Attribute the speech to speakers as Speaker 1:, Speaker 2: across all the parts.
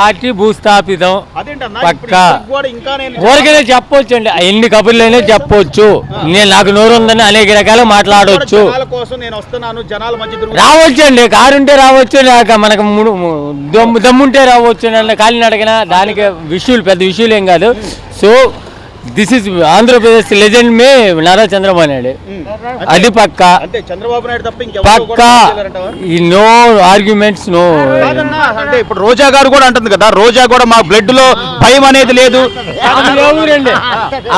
Speaker 1: Party భూస్థాపితం. పక్కా. ఊరికనే చెప్పొచ్చు అండి. ఎన్ని కబుర్లైనా చెప్పొచ్చు. నేను నాకు నోరు ఉందని అనేక రకాలు మాట్లాడవచ్చు. రావచ్చు అండి. కారు ఉంటే రావచ్చు లేక మనకు దమ్ముంటే రావచ్చు. నన్ను కాలిని అడిగిన దానికి విషయాలు పెద్ద విషయాలు ఏం కాదు. So this is Andhra Pradesh legend may Nara Chandrababu Naidu. అది పక్క.
Speaker 2: అంటే చంద్రబాబు నాయుడు తప్ప
Speaker 1: పక్క? ఈ నో ఆర్గ్యుమెంట్స్ నో
Speaker 2: అంటే ఇప్పుడు రోజా గారు కూడా అంటుంది కదా రోజా కూడా మా బ్లడ్లో భయం అనేది లేదు.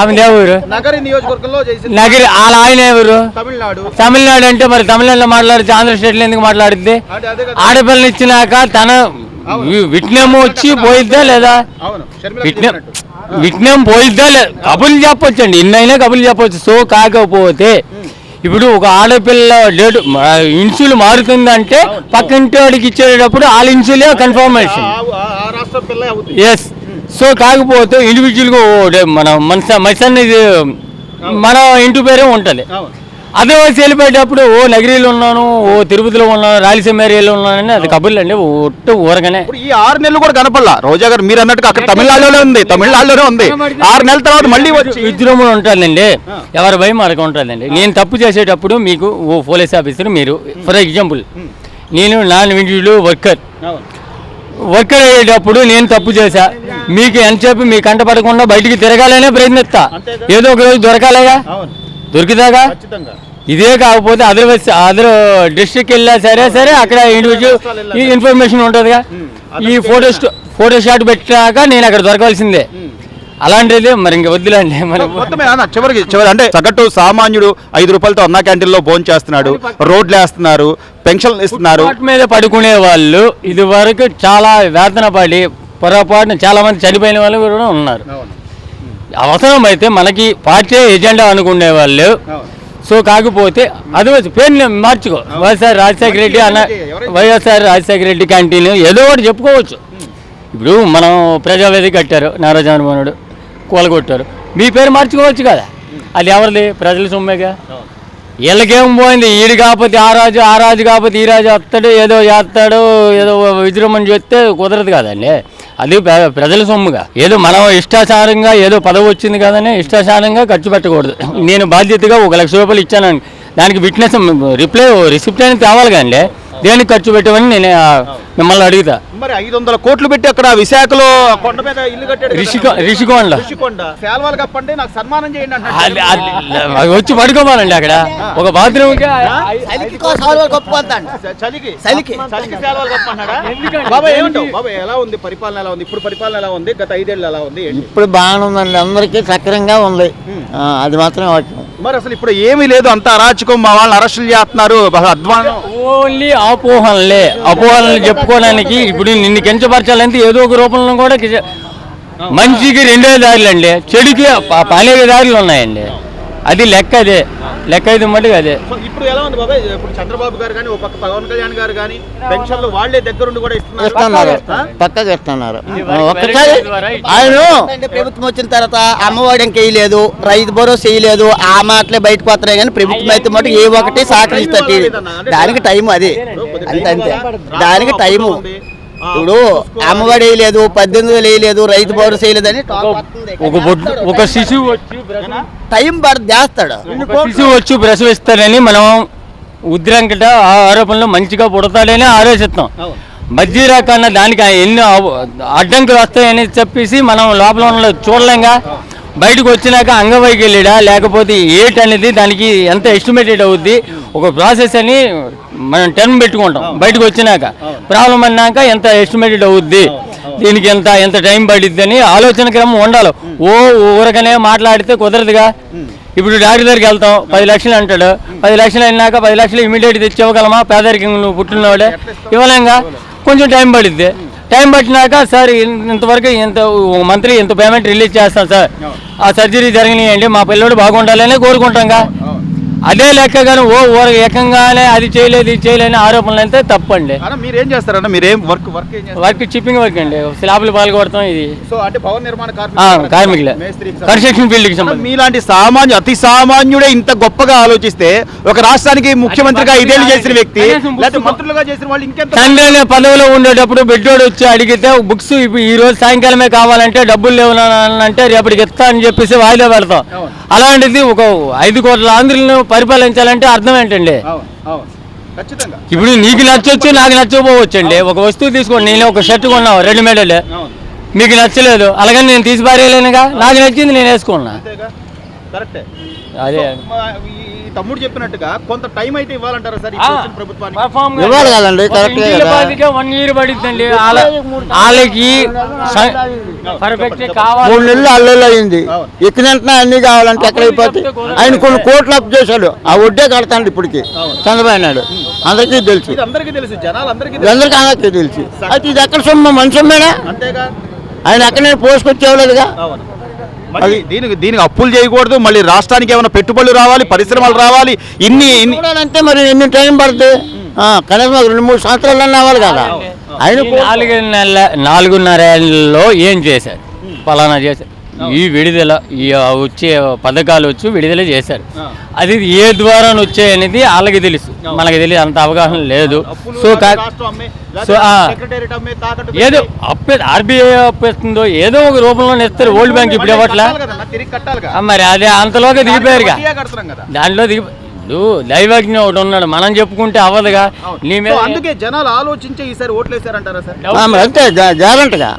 Speaker 1: ఆమె ఎవరు
Speaker 2: నగరి నియోజకవర్గంలో చేసింది
Speaker 1: నగరి వాళ్ళ ఆయన ఎవరు?
Speaker 2: తమిళనాడు.
Speaker 1: తమిళనాడు అంటే మరి తమిళనాడులో మాట్లాడితే ఆంధ్ర స్టేట్లో ఎందుకు మాట్లాడుద్ది? ఆడపిల్లని ఇచ్చినాక తన విట్నెమ్ వచ్చి పోయిద్దా లేదా?
Speaker 2: అవును.
Speaker 1: విట్నెమ్ పోయిద్దా లేదా కబుర్లు చెప్పొచ్చు అండి ఇన్నైనా కబుర్లు చెప్పొచ్చు. సో కాకపోతే ఇప్పుడు ఒక ఆడపిల్ల డేట్ ఇన్సులు మారుతుందంటే పక్కింటి వాడికి ఇచ్చేటప్పుడు వాళ్ళ ఇన్సులే కన్ఫర్మేషన్ ఎస్ సో కాకపోతే ఇండివిజువల్గా మన మన మనిషి ఇది మన ఇంటి పేరే ఉంటుంది. అదే వెళ్ళిపోయేటప్పుడు ఓ నగిరిలో ఉన్నాను ఓ తిరుపతిలో ఉన్నాను రాయలసీమ ఏరియాలో ఉన్నానని అది కబుర్లు అండి ఒట్టు ఊరగానే.
Speaker 2: ఇప్పుడు ఈ ఆరు నెలలు కూడా కనపడలా? రోజా గారు మీరు అన్నట్టుగా అక్కడ తమిళనాడులోనే ఉంది తమిళనాడులోనే ఉంది. ఆరు నెలల తర్వాత మళ్ళీ వచ్చి
Speaker 1: విద్రోహం ఉంటుందండి. ఎవరి భయం మనకు ఉంటుందండి. నేను తప్పు చేసేటప్పుడు మీకు ఓ పోలీస్ ఆఫీసర్ మీరు ఫర్ ఎగ్జాంపుల్ నేను నాన్ ఇండివిజువల్ వర్కర్. వర్కర్ అయ్యేటప్పుడు నేను తప్పు చేశా. మీకు ఎంతసేపు మీ కంట పడకుండా బయటికి తిరగాలనే ప్రయత్నిస్తా. ఏదో ఒక రోజు దొరకాలేగా? దొరికిదాగా? ఇదే కాకపోతే అదర్ అదర్ డిస్ట్రిక్ట్ వెళ్ళా సరే సరే అక్కడ ఇండివిజువల్ ఈ ఇన్ఫర్మేషన్ ఉంటుందిగా. ఈ ఫోటో ఫోటో షాట్ పెట్టాక నేను అక్కడ దొరకాల్సిందే అలాంటిది మరి ఇంక వద్దులేండి
Speaker 2: చివరికి చివరి అంటే సగటు సామాన్యుడు ఐదు రూపాయలతో అన్నా క్యాంటీన్లో భోజనం చేస్తున్నాడు రోడ్లు వేస్తున్నారు పెన్షన్లు ఇస్తున్నారు.
Speaker 1: మీద పడుకునే వాళ్ళు ఇది వరకు చాలా వేతన పడి పొరపాటున చాలా మంది చనిపోయిన వాళ్ళు కూడా ఉన్నారు. అవసరం అయితే మనకి పార్టీ ఎజెండా అనుకునే వాళ్ళు. సో కాకపోతే అది వచ్చి పేరు మార్చుకో. వైఎస్ఆర్ రాజశేఖర రెడ్డి అన్న వైఎస్ఆర్ రాజశేఖర రెడ్డి క్యాంటీన్ ఏదో ఒకటి చెప్పుకోవచ్చు. ఇప్పుడు మనం ప్రజావేదిక కట్టారు నారా చంద్రబాబు కూలగొట్టారు. మీ పేరు మార్చుకోవచ్చు కదా. అది ఎవరిది? ప్రజల సొమ్మేగా? వీళ్ళకేం పోయింది? ఈడు కాకపోతే ఆ రాజు ఆ రాజు కాకపోతే ఈ రాజు వస్తాడు ఏదో చేస్తాడు ఏదో విజృంభణ చేస్తే కుదరదు కదండి. అది ప్ర- ప్రజల సొమ్ముగా. ఏదో మనం ఇష్టాచారంగా ఏదో పదవి వచ్చింది కదని ఇష్టాచారంగా ఖర్చు పెట్టకూడదు. నేను బాధ్యతగా ఒక లక్ష రూపాయలు ఇచ్చాను దానికి విట్నెస్ రిప్లై రిసిప్ట్ అని తేవాలి కానీ దేనికి ఖర్చు పెట్టమని నేను మిమ్మల్ని అడుగుతా.
Speaker 2: మరి ఐదు వందల కోట్లు పెట్టి అక్కడ విశాఖలో కొండ మీద ఇల్లు కట్టాడు.
Speaker 1: రిషికొ రిషికొండ.
Speaker 2: ఋషికొండ శాల్వాలు కప్పండి నాకు సన్మానం చేయండి
Speaker 1: వచ్చి పడుకోవాలండి అక్కడ. ఒక
Speaker 3: సాల్వాలు
Speaker 2: బాబాయ్ ఎలా ఉంది? పరిపాలన ఎలా ఉంది? ఇప్పుడు పరిపాలన ఎలా ఉంది? గత ఐదేళ్ళు ఎలా ఉంది? ఏంటి?
Speaker 3: ఇప్పుడు బాగానే ఉందండి. అందరికీ సక్రంగా ఉంది. అది మాత్రం వాక్యం.
Speaker 2: మరి అసలు ఇప్పుడు ఏమీ లేదు అంత అరాచకం మా వాళ్ళని అరెస్టులు చేస్తున్నారు. అధ్వానం
Speaker 1: ఓన్లీ అపోహలే. అపోహలను చెప్పుకోవడానికి ఇప్పుడు నిన్ను కించపరచాలంటే ఏదో ఒక రూపంలో కూడా మంచికి రెండే దారులు అండి చెడుకి అనేక దారులు ఉన్నాయండి. అది లెక్క అదే లెక్క అయితే మటుకు అదే
Speaker 2: ఇప్పుడు ఎలా ఉంది బాబాయ్ ఇప్పుడు చంద్రబాబు గారు కానీ ఒక పక్క పవన్ కళ్యాణ్ గారు కానీ పెన్షన్లు వాళ్ళే దగ్గరుండి కూడా
Speaker 3: ఇస్తున్నారు
Speaker 2: ఇస్తున్నారు
Speaker 1: మరి
Speaker 3: ఒక్కసారి ఆయన ప్రభుత్వం వచ్చిన తర్వాత అమ్మఒడి ఇంక వేయలేదు రైతు భరోసా వేయలేదు ఆ మాటలే బయటకు వస్తున్నాయి కానీ ప్రభుత్వం అయితే మటు ఏ ఒకటి సహకరిస్తుంది దానికి టైం అది అంతే అంతే దానికి టైము ఇప్పుడు అమ్మఒడి వేయలేదు పద్దెనిమిది వేలు వేయలేదు రైతు భరోసా టాక్ వస్తుంది.
Speaker 1: ఒక బొడ్డు ఒక శిశువు వచ్చి
Speaker 3: టైం పడుతుంది చేస్తాడు.
Speaker 1: శిశువు వచ్చి ప్రసవిస్తాడని మనం ఉద్రంకట ఆ ఆరోపణలో మంచిగా పుడతాడని ఆలోచిస్తాం.
Speaker 2: అవును.
Speaker 1: మధ్య రకాన దానికి ఎన్నో అడ్డంకులు వస్తాయని చెప్పేసి మనం లోపల ఉన్న చూడలేంగా. బయటకు వచ్చినాక అంగవైకల్యడా లేకపోతే ఏట్ అనేది దానికి ఎంత ఎస్టిమేటెడ్ అవుద్ది? ఒక ప్రాసెస్ అని మనం టర్మ్ పెట్టుకుంటాం. బయటకు వచ్చినాక. ప్రాబ్లం అన్నాక ఎంత ఎస్టిమేటెడ్ అవుద్ది? దీనికి ఎంత ఎంత టైం పడిద్ది అని ఆలోచన క్రమం ఉండాలి. ఓ ఊరకనే మాట్లాడితే కుదరదుగా? ఇప్పుడు డాక్టర్ దగ్గరికి వెళ్తాం. పది లక్షలు అంటాడు. పది లక్షలు అయినాక పది లక్షలు ఇమీడియట్ తెచ్చి ఇవ్వగలమా పేదరికం నువ్వు పుట్టినవాడే? ఇవ్వలేంగా? కొంచెం టైం పడిద్ది. టైం పట్టినాక సార్ ఇంతవరకు ఇంత మంత్లీ ఇంత పేమెంట్ రిలీజ్ చేస్తాం సార్? ఆ సర్జరీ జరిగినాయండి. మా పిల్లడు బాగుండాలని కోరుకుంటాంగా అదే లెక్క కానీ ఓ ఊర ఏకంగానే అది చేయలేదు ఇది చేయలేని ఆరోపణలు అయితే తప్పండి.
Speaker 2: మీరు ఏం చేస్తారన్న? మీరు ఏం work work
Speaker 1: work chipping work అండి. స్లాబ్లు పాలు కొడతాం ఇది.
Speaker 2: సో అంటే భవన నిర్మాణ కార్మికులు
Speaker 1: కన్స్ట్రక్షన్ ఫీల్డ్కి సంబంధించి.
Speaker 2: మీలాంటి సామాన్య అతి సామాన్యుడే ఇంత గొప్పగా ఆలోచిస్తే ఒక రాష్ట్రానికి ముఖ్యమంత్రిగా ఐదేళ్ళు చేసిన వ్యక్తి మంత్రులుగా చేసిన వాళ్ళు ఇంకెంత
Speaker 1: పదవిలో ఉండేటప్పుడు బిడ్డోడు వచ్చి అడిగితే బుక్స్ ఈ రోజు సాయంకాలమే కావాలంటే డబ్బులు లేవు అంటే రేపటికి ఇస్తా అని చెప్పేసి వాయిదా పెడతాం. అలాంటిది ఒక ఐదు కోట్ల ఆంధ్రులను పరిపాలించాలంటే అర్థం ఏంటండి? ఇప్పుడు నీకు నచ్చొచ్చు నాకు నచ్చకపోవచ్చండి. ఒక వస్తువు తీసుకోండి నేను ఒక షర్ట్ కొన్నావు రెడీమేడ్
Speaker 2: అవును.
Speaker 1: మీకు నచ్చలేదు అలాగని నేను తీసి పారేయలేనుగా? నాకు నచ్చింది నేను వేసుకున్నా. అదే.
Speaker 2: ఈ తమ్ముడు చెప్పినట్టుగా కొంత టైం అయితే ఇవ్వాలంటారా సార్ ప్రభుత్వానికి?
Speaker 3: ఇవ్వాలి కదండి, కరెక్టే
Speaker 1: వన్ ఇయర్ పడిద్దండి. వాళ్ళ- వాళ్ళకి స- పర్ఫెక్ట్ కావాలి.
Speaker 3: మూడు నెలలు అల్లెలు అయింది. ఎక్కిన వెంటనే అన్ని కావాలంటే ఎక్కడ అయిపోతాయి ఆయన కొన్ని కోట్లు అప్పు చేశాడు. ఆ వడ్డే కడతాడు ఇప్పటికి. చంద్రబాబు నాయుడు. అందరికీ తెలుసు.
Speaker 2: ఇది అందరికీ తెలుసు. జనాలు అందరికీ తెలుసు.
Speaker 3: అందరికీ అందరికీ తెలుసు. అయితే ఇది ఎక్కడ సొమ్ము? మన సొమ్మేనా
Speaker 2: అంతేగా?
Speaker 3: ఆయన ఎక్కడ పోసుకొచ్చేవాళ్ళుగా?
Speaker 2: దీనికి దీనికి అప్పులు చేయకూడదు మళ్ళీ రాష్ట్రానికి ఏమైనా పెట్టుబడులు రావాలి పరిశ్రమలు రావాలి ఇన్ని
Speaker 3: చూడాలంటే మరి ఎన్ని టైం పడుతుంది? ఆ, కనీసం ఒక రెండు మూడు సంవత్సరాలు అవ్వాలి కదా. ఆయన
Speaker 1: నాలుగు నెలల నాలుగున్నర ఏళ్ళలో ఏం చేశారు? ఫలానా చేశారు. ఈ విడుదల ఈ వచ్చే పథకాలు వచ్చి విడుదల చేశారు. అది ఏ ద్వారా వచ్చాయి అనేది వాళ్ళకి తెలుసు. మనకి తెలియదు అంత అవగాహన లేదు. సో సో, ఏదో అప్పే ఆర్బీఐ అప్పేస్తుందో ఏదో ఒక రూపంలో ఇస్తారు వరల్డ్ బ్యాంక్ ఇప్పుడు ఇవ్వట్లా మరి అదే అంతలోకి దిగిపోయారుగా. దాంట్లో దిగి ఇప్పుడు దైవజ్ఞ ఒకటి ఉన్నాడు మనం చెప్పుకుంటే అవ్వదుగా. నీ మీద
Speaker 2: అందుకే జనాలు ఆలోచించే ఈసారి ఓట్లు వేసారంటారా సార్?
Speaker 3: అంతే గ్యారంటీగా.